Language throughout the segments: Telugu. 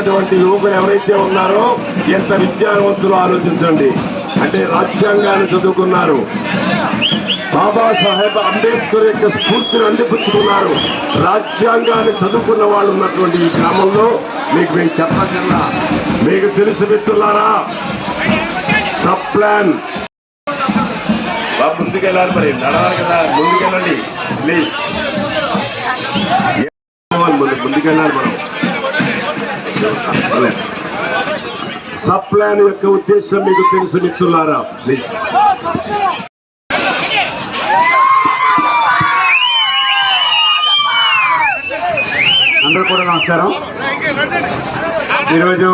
అటువంటి యువకులు ఎవరైతే ఉన్నారో ఎంత విద్యావంతులు ఆలోచించండి అంటే రాజ్యాంగాన్ని చదువుకున్నారు బాబాసాహెబ్ అంబేద్కర్ యొక్క స్ఫూర్తిని అందిపుచ్చుకున్నారు రాజ్యాంగాన్ని చదువుకున్న వాళ్ళు ఉన్నటువంటి ఈ గ్రామంలో మీకు మేము చెప్పగలరా మీకు తెలుసు మిత్రులారా సబ్ ప్లాన్ బాబు ముందుకెళ్ళాలి మరి నడవాలి కదా ముందుకెళ్ళండి ప్లీజ్ ముందుకెళ్ళాలి మనం అలే. సబ్ ప్లాన్ యొక్క ఉద్దేశం మీకు తెలుసు మిత్రులారా. ప్లీజ్ అందరూ కూడా నమస్కారం. ఈరోజు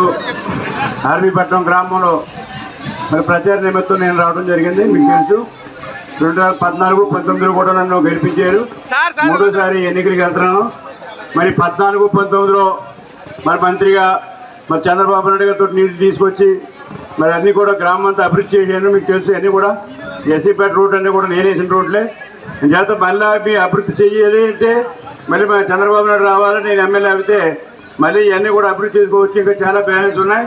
ఆర్మీపట్నం గ్రామంలో మరి ప్రచార నిమిత్తం నేను రావడం జరిగింది. మీకు తెలుసు రెండు వేల పద్నాలుగు పంతొమ్మిదిలో కూడా నన్ను గెలిపించారు. మూడోసారి ఎన్నికలకు వెళ్తున్నాను. మరి పద్నాలుగు పంతొమ్మిదిలో మరి మంత్రిగా మరి చంద్రబాబు నాయుడు గారితో నీరు తీసుకొచ్చి మరి అన్నీ కూడా గ్రామం అంతా అభివృద్ధి చేశాను మీకు తెలుసు అన్నీ కూడా ఎస్సీపేట రోడ్ అన్నీ కూడా నేను వేసిన రోడ్లే. చేత మళ్ళీ మీ అభివృద్ధి చేయాలి అంటే మళ్ళీ మా చంద్రబాబు నాయుడు రావాలి నేను ఎమ్మెల్యే అయితే మళ్ళీ ఇవన్నీ కూడా అభివృద్ధి చేసుకోవచ్చు. ఇంకా చాలా బ్యాలెన్స్ ఉన్నాయి.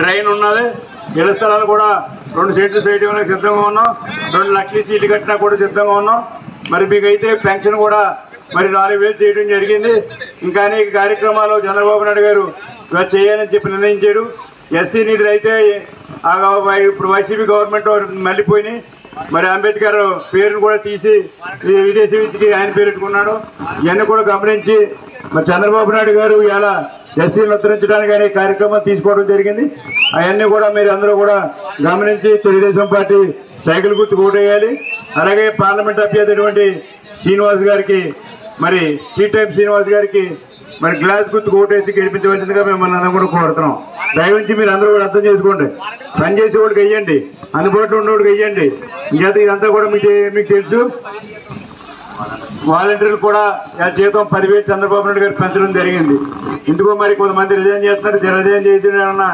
డ్రైన్ ఉన్నది. ఇళ్ళ స్థలాలు కూడా రెండు సీట్లు సైడ్ ఇవ్వడానికి సిద్ధంగా ఉన్నాం. రెండు లక్షల సీట్లు కట్టినా కూడా సిద్ధంగా ఉన్నాం. మరి మీకైతే పెన్షన్ కూడా మరి నాలుగు వేలు చేయడం జరిగింది. ఇంకా అనేక కార్యక్రమాలు చంద్రబాబు నాయుడు గారు ఇలా చేయాలని చెప్పి నిర్ణయించాడు. ఎస్సీ నిధులు అయితే ఇప్పుడు వైసీపీ గవర్నమెంట్ మళ్ళీపోయినాయి మరి అంబేద్కర్ పేరును కూడా తీసి విదేశీ విద్యకి ఆయన పేరెట్టుకున్నాడు ఇవన్నీ కూడా గమనించి మరి చంద్రబాబు నాయుడు గారు ఇలా ఎస్సీలు ఉత్తరించడానికి అనే కార్యక్రమం తీసుకోవడం జరిగింది. అవన్నీ కూడా మీరు అందరూ కూడా గమనించి తెలుగుదేశం పార్టీ సైకిల్ గుర్తు ఓటేయాలి అలాగే పార్లమెంట్ అభ్యర్థి శ్రీనివాస్ గారికి మరి టీ టైప్ శ్రీనివాస్ గారికి మరి గ్లాస్ గుర్తు ఓటేసి గెలిపించవలసిందిగా మిమ్మల్ని అందరం కూడా కోరుతున్నాం. దయవించి మీరు అందరూ కూడా అర్థం చేసుకోండి. పని చేసేవాడికి వెయ్యండి. అందుబాటులో ఉన్నవాడికి వెయ్యండి. ఇంకా ఇదంతా కూడా మీకు మీకు తెలుసు. వాలంటీర్లు కూడా జీతం పదివేలు చంద్రబాబు నాయుడు గారు పెంచడం జరిగింది. ఎందుకో మరి కొంతమంది రిజైన్ చేస్తున్నారు. రిజైన్ చేసిన ఏమన్నా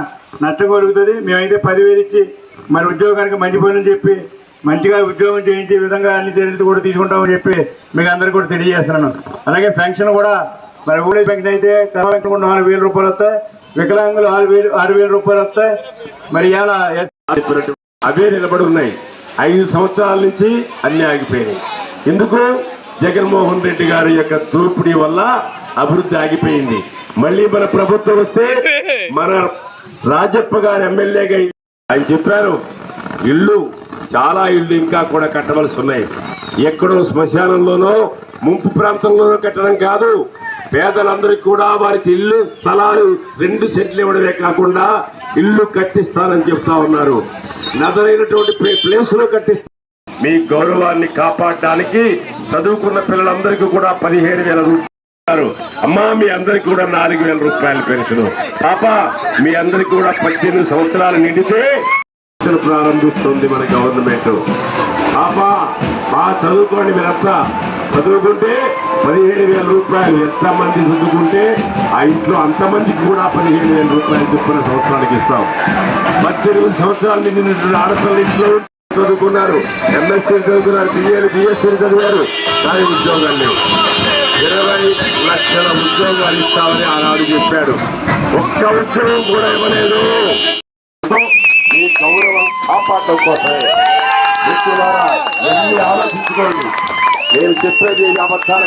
నష్టం కలుగుతుంది. మేమైతే పదివేలు ఇచ్చి మరి ఉద్యోగానికి మంచి పనులు చెప్పి మంచిగా ఉద్యోగం చేయించే విధంగా అన్ని చర్యలు కూడా తీసుకుంటామని చెప్పి మీకు అందరికీ కూడా తెలియజేస్తున్నాను. అలాగే పెన్షన్ కూడా మరి ఊళ్ళో బ్యాంక్ అయితే కరోనా పెన్షన్ నాలుగు వేల రూపాయలు వస్తాయి. వికలాంగులు ఆరు వేలు ఆరు వేల రూపాయలు వస్తాయి. మరి ఇలా అవే నిలబడి ఉన్నాయి. ఐదు సంవత్సరాల నుంచి అన్నీ ఆగిపోయినాయి. ఎందుకు? జగన్మోహన్ రెడ్డి గారి యొక్క దోపిడీ వల్ల అభివృద్ధి ఆగిపోయింది. మళ్ళీ మన ప్రభుత్వం వస్తే మన రాజప్ప గారు ఎమ్మెల్యేగా ఆయన చెప్పారు ఇళ్ళు చాలా ఇళ్ళు ఇంకా కూడా కట్టవలసి ఉన్నాయి. ఎక్కడో శ్మశానంలోనో ముంపు ప్రాంతంలోనో కట్టడం కాదు. పేదలందరికీ కూడా వారికి ఇల్లు స్థలాలు రెండు సెంట్లు ఇవ్వడమే కాకుండా ఇల్లు కట్టిస్తానని చెప్తా ఉన్నారు. నదరైనటువంటి ప్లే- ప్లేస్లో మీ గౌరవాన్ని కాపాడడానికి చదువుకున్న పిల్లలందరికీ కూడా పదిహేను వేల రూపాయలు అమ్మా మీ అందరికి కూడా నాలుగు వేల రూపాయల పెన్షన్. పాప మీ అందరికి కూడా పద్దెనిమిది సంవత్సరాలు నిండితే ప్రారంభిస్తుంది మన గవర్నమెంట్. పాపా బాగా చదువుకోండి మీరంతా. చదువుకుంటే పదిహేడు వేల రూపాయలు ఎంతమంది చదువుకుంటే ఆ ఇంట్లో అంతమందికి కూడా పదిహేడు వేల రూపాయలు చెప్పిన సంవత్సరానికి ఇస్తాం. పద్దెనిమిది సంవత్సరాలు నిండినటువంటి ఆడపిల్లలు ఇంట్లో చదువుకున్నారు. ఎంఎస్సీ చదువుకున్నారు బిఏలు బిఎస్సీ చదివారు. కానీ ఉద్యోగాలు లేవు. ఇరవై లక్షల ఉద్యోగాలు ఇస్తామని ఆనాడు చెప్పాడు. ఒక్క ఉద్యోగం కూడా ఇవ్వలేదు. ఈ గౌరవం కాపాడడం కోసమే. మిత్రులారా ఎన్ని ఆలోచించుకోండి? నేను చెప్పేది అబద్ధాలు